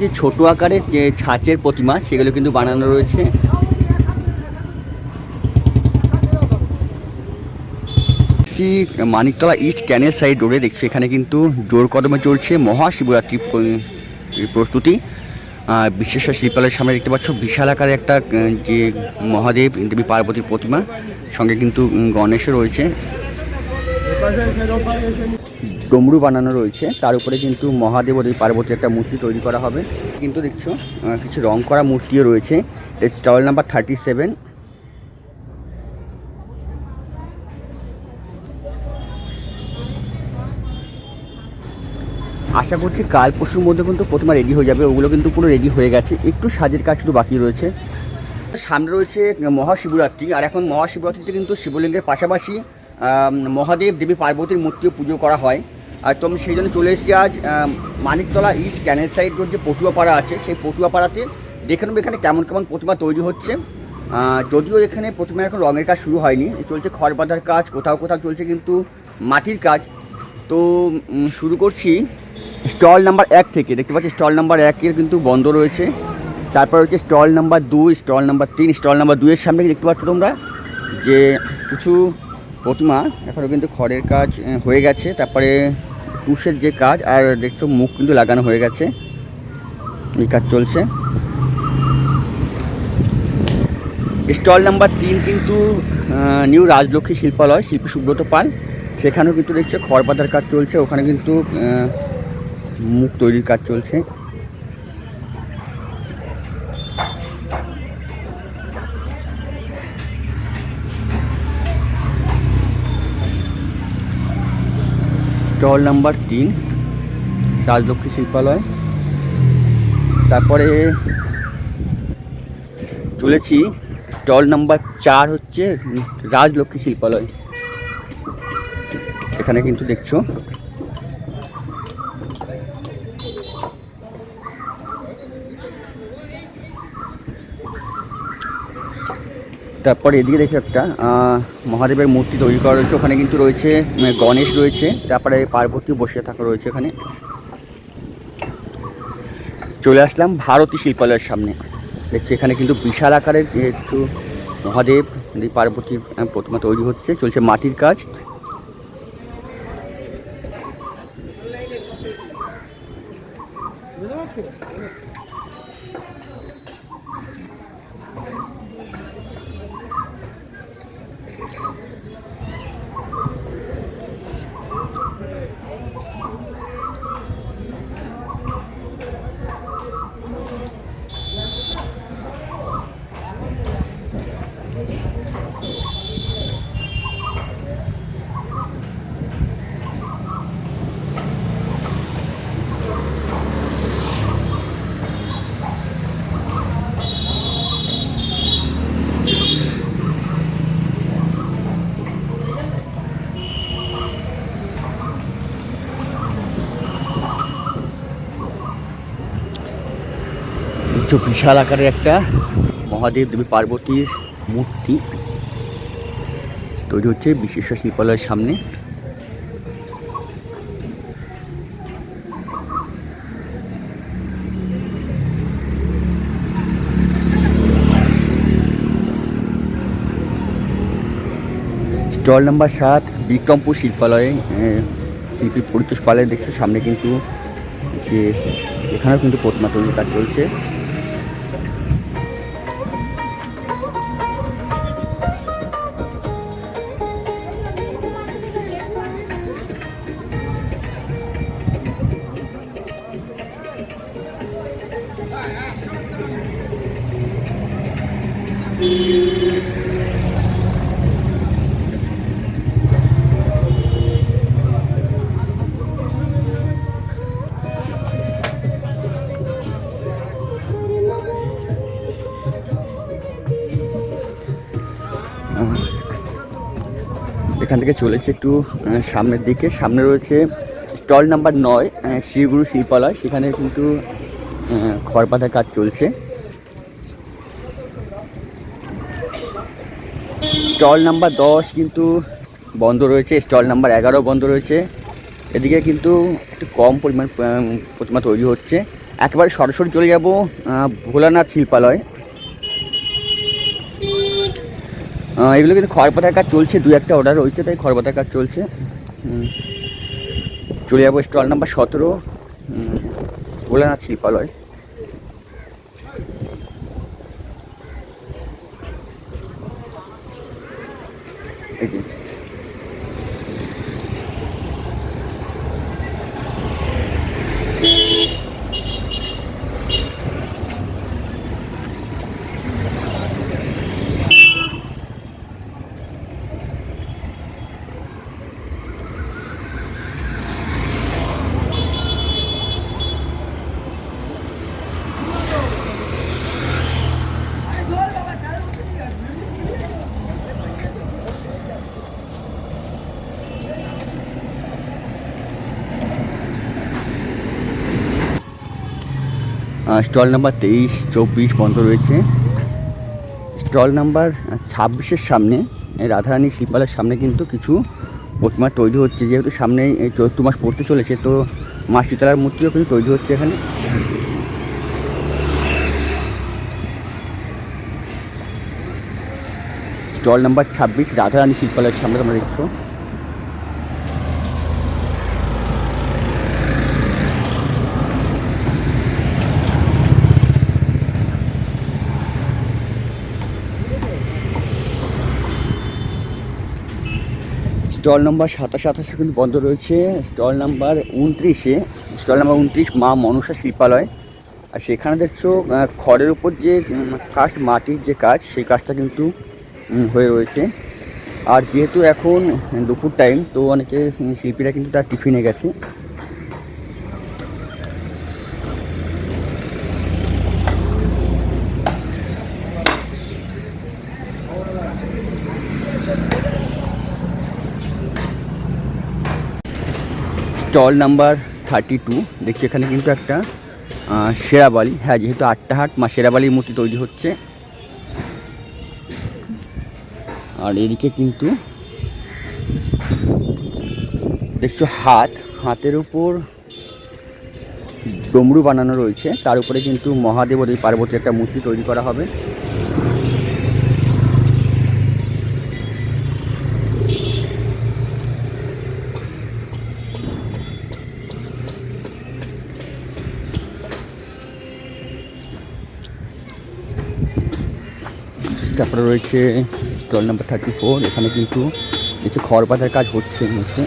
কিছু ছোট আকারের যে ছাঁচের প্রতিমা, সেগুলো কিন্তু বানানো রয়েছে। মানিকতলা ইস্ট ক্যানেল সাইড রোডে দেখছি এখানে কিন্তু জোর কদমে চলছে মহাশিবরাত্রি প্রস্তুতি। বিশ্বেশ্বর শিল্পালয়ের সামনে দেখতে পাচ্ছ বিশাল আকারে একটা যে মহাদেব, দেবী পার্বতীর প্রতিমা, সঙ্গে কিন্তু গণেশও রয়েছে। ডমরু বানানো রয়েছে। তার উপরে কিন্তু মহাদেব ও দেবী পার্বতীর একটা মূর্তি তৈরি করা হবে। কিন্তু দেখছ কিছু রং করা মূর্তিও রয়েছে। স্টল নাম্বার থার্টি সেভেন আশা করছি কাল পরশুর মধ্যে কিন্তু প্রতিমা রেডি হয়ে যাবে। ওগুলো কিন্তু পুরো রেডি হয়ে গেছে। একটু সাজের কাজ শুধু বাকি রয়েছে। সামনে রয়েছে মহাশিবরাত্রি। আর এখন মহাশিবরাত্রিতে কিন্তু শিবলিঙ্গের পাশাপাশি মহাদেব, দেবী, পার্বতীর মূর্তিও পুজো করা হয়। আর তো আমি সেই জন্য চলে এসেছি আজ Maniktala east canal side road যে পটুয়াপাড়া আছে, সেই পটুয়াপাড়াতে। দেখে নেব এখানে কেমন কেমন প্রতিমা তৈরি হচ্ছে। যদিও এখানে প্রতিমা এখন রঙের কাজ শুরু হয়নি। চলছে খড় বাঁধার কাজ, কোথাও কোথাও চলছে কিন্তু মাটির কাজ। তো শুরু করছি স্টল নাম্বার এক থেকে। দেখতে পাচ্ছি, স্টল নাম্বার একের কিন্তু বন্ধ রয়েছে। তারপর হচ্ছে স্টল নাম্বার দুই, স্টল নাম্বার তিন, স্টল নাম্বার দুইয়ের সামনে দেখতে পাচ্ছ তোমরা যে কিছু প্রতিমা এখনও কিন্তু খড়ের কাজ হয়ে গেছে। তারপরে তুষের যে কাজ, আর দেখছ মুখ কিন্তু লাগানো হয়ে গেছে। এই কাজ চলছে। স্টল নাম্বার তিন কিন্তু নিউ রাজলক্ষ্মী শিল্পালয়, শিল্পী সুব্রত পাল। সেখানেও কিন্তু দেখছে খড় কাজ চলছে। ওখানে কিন্তু মুখ তৈরির কাজ চলছে। স্টল নাম্বার তিন, রাজলক্ষ্মী শিল্পালয়। তারপরে চলেছি স্টল নাম্বার চার হচ্ছে রাজলক্ষ্মী শিল্পালয়। এখানে কিন্তু দেখছ। তারপরে এদিকে দেখি একটা মহাদেবের মূর্তি তৈরি করা রয়েছে ওখানে কিন্তু রয়েছে গণেশ রয়েছে তারপরে পার্বতী বসে থাকা রয়েছে এখানে। চলে আসলাম ভারতী শিল্পালয়ের সামনে। দেখছি এখানে কিন্তু বিশাল আকারের যেহেতু মহাদেব পার্বতী পার্বতীর আহ, প্রতিমা তৈরি হচ্ছে চলছে মাটির কাজ। একটু বিশাল আকারের একটা মহাদেব দেবী পার্বতীর মূর্তি তৈরি হচ্ছে বিশ্বেশ্বর শিল্পালয়ের সামনে। স্টল নাম্বার সাত বিক্রমপুর শিল্পালয়ে আহ, শিল্পী পরিতোষ পালের দেখছ সামনে কিন্তু যে এখানেও কিন্তু প্রতিমা তৈরির কাজ চলছে। এখান থেকে চলেছে একটু সামনের দিকে। সামনে রয়েছে স্টল নাম্বার নয় শ্রীগুরু শিল্পালয়। সেখানে কিন্তু খড় কাজ চলছে। স্টল নাম্বার দশ কিন্তু বন্ধ রয়েছে, স্টল নাম্বার এগারো বন্ধ রয়েছে। এদিকে কিন্তু একটু কম পরিমাণ প্রতিমা তৈরি হচ্ছে। একেবারে সরাসরি চলে যাব ভোলানাথ শিল্পালয়। এগুলো কিন্তু খড়পাতার কাজ চলছে, দু একটা অর্ডার রয়েছে, তাই খড়পাতার কাজ চলছে। চলে যাব স্টল নাম্বার সতেরো ভোলানাথ শিল্পালয়। এই স্টল নাম্বার তেইশ, চব্বিশ বন্ধ রয়েছে। স্টল নাম্বার ছাব্বিশের সামনে রাধারানী শিল্পালের সামনে কিন্তু কিছু প্রতিমা তৈরি হচ্ছে। যেহেতু সামনে চৈত্র মাস পড়তে চলেছে, তো মা শীতলার মূর্তিও কিন্তু তৈরি হচ্ছে এখানে। স্টল নাম্বার ছাব্বিশ, রাধারানী শিল্পালয়ের সামনে তোমরা দেখছ। স্টল নাম্বার সাতাশ আঠাশে কিন্তু বন্ধ রয়েছে। স্টল নাম্বার উনত্রিশে, স্টল নাম্বার উনত্রিশ মা মনসা শিল্পালয়। আর সেখানে দেখছ খড়ের উপর যে কাজ মাটির যে কাজ, সেই কাজটা কিন্তু হয়ে রয়েছে। আর যেহেতু এখন দুপুর টাইম তো অনেকে শিল্পীরা কিন্তু তার টিফিনে গেছে। Stall number thirty two. দেখছি এখানে কিন্তু একটা আহ, শেরাবালি হ্যাঁ যেহেতু আটটা হাট মা শেরাবালির মূর্তি তৈরি হচ্ছে। আর এদিকে কিন্তু দেখছ হাত হাতের উপর ডমরু বানানো রয়েছে। তার উপরে কিন্তু মহাদেব ও পার্বতী একটা মূর্তি তৈরি করা হবে। তারপরে রয়েছে স্টল নাম্বার থার্টি ফোর, এখানে কিন্তু কিছু খড় পাতার কাজ হচ্ছে এই মুহূর্তে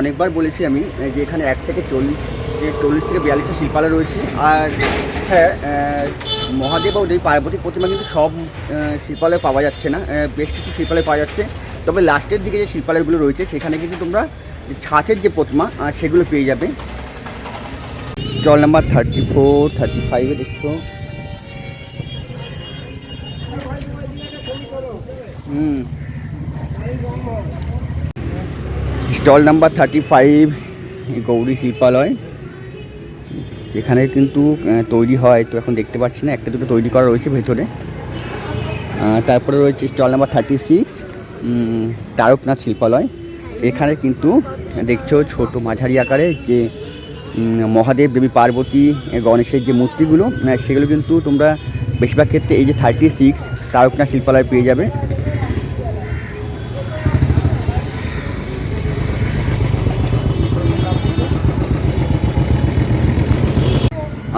অনেকবার বলেছি আমি যে এখানে এক থেকে চল্লিশ চল্লিশ থেকে বিয়াল্লিশটা শিল্পালয় রয়েছে। আর হ্যাঁ মহাদেব ও দেবী পার্বতী প্রতিমা কিন্তু সব শিল্পালয়ে পাওয়া যাচ্ছে না। বেশ কিছু শিল্পালয় পাওয়া যাচ্ছে। তবে লাস্টের দিকে যে শিল্পালয়গুলো রয়েছে, সেখানে কিন্তু তোমরা ছাঁচের যে প্রতিমা সেগুলো পেয়ে যাবে। Stall number thirty four thirty ফাইভে দেখছ stall number thirty five Gouri Shilpalaya. এখানে কিন্তু তৈরি হয়, তো এখন দেখতে পাচ্ছি না, একটা দুটো তৈরি করা রয়েছে ভেতরে। তারপরে রয়েছে stall number thirty six Taraknath Shilpalaya. এখানে কিন্তু দেখছ ছোট মাঝারি আকারে যে মহাদেব, দেবী, পার্বতী গণেশের যে মূর্তিগুলো সেগুলো কিন্তু তোমরা বেশিরভাগ ক্ষেত্রে এই যে থার্টি সিক্স তারকনাথ শিল্পালয় পেয়ে যাবে।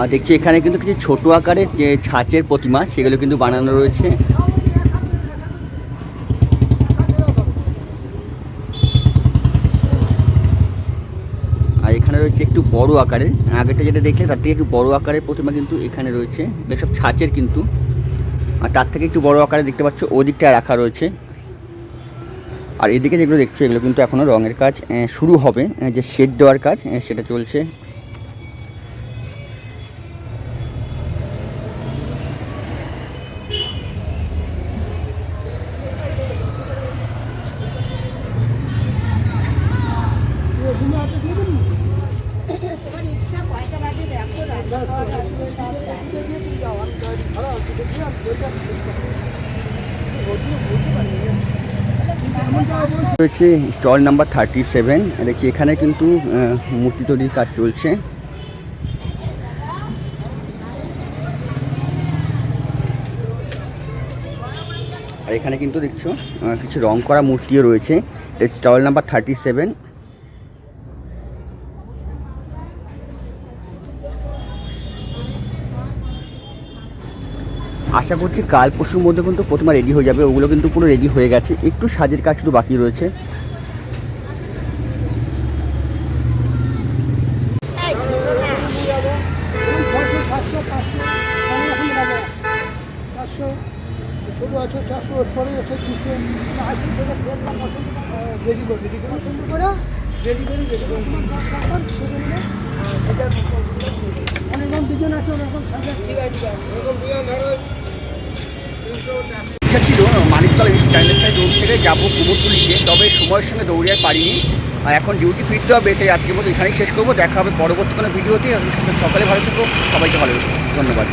আর দেখছি এখানে কিন্তু কিছু ছোট আকারের যে ছাঁচের প্রতিমা, সেগুলো কিন্তু বানানো রয়েছে। আর এখানে রয়েছে একটু বড় আকারের। আগেরটা যেটা দেখলে, তার থেকে একটু বড় আকারের প্রতিমা কিন্তু এখানে রয়েছে। সব ছাঁচের কিন্তু। আর তার থেকে একটু বড় আকারে দেখতে পাচ্ছ ওদিকটায় রাখা রয়েছে। আর এদিকে যেগুলো দেখছ, এগুলো কিন্তু এখনও রঙের কাজ শুরু হবে। যে শেড দেওয়ার কাজ সেটা চলছে তোমার ইচ্ছা কয়টা বাজে দেখো রান্না খাওয়া রাত্রে সব রয়েছে, স্টল নাম্বার থার্টি সেভেন। দেখছি এখানে কিন্তু মূর্তি তৈরির কাজ চলছে। আর এখানে কিন্তু দেখছ কিছু রং করা মূর্তিও রয়েছে। Stall number thirty seven. আশা করছি কাল পরশুর মধ্যে কিন্তু প্রতিমা রেডি হয়ে যাবে, ওগুলো কিন্তু পুরো রেডি হয়ে গেছে। একটু সাজের কাজ শুধু বাকি রয়েছে। ছোটো আছে ঠিক আছে ইচ্ছা ছিল মানিকতলা স্ট্যান্ডার্ড রোড থেকে যাব কুমোরটুলিতে তবে সময়ের সঙ্গে দৌড়ে পারিনি। আর এখন ডিউটি ফিরতে হবে তাই আজকের মতো, এখানেই শেষ করব। দেখা হবে পরবর্তী কোনো ভিডিওতে সকালে ভালো থাকব সবাইকে ভালো। ধন্যবাদ।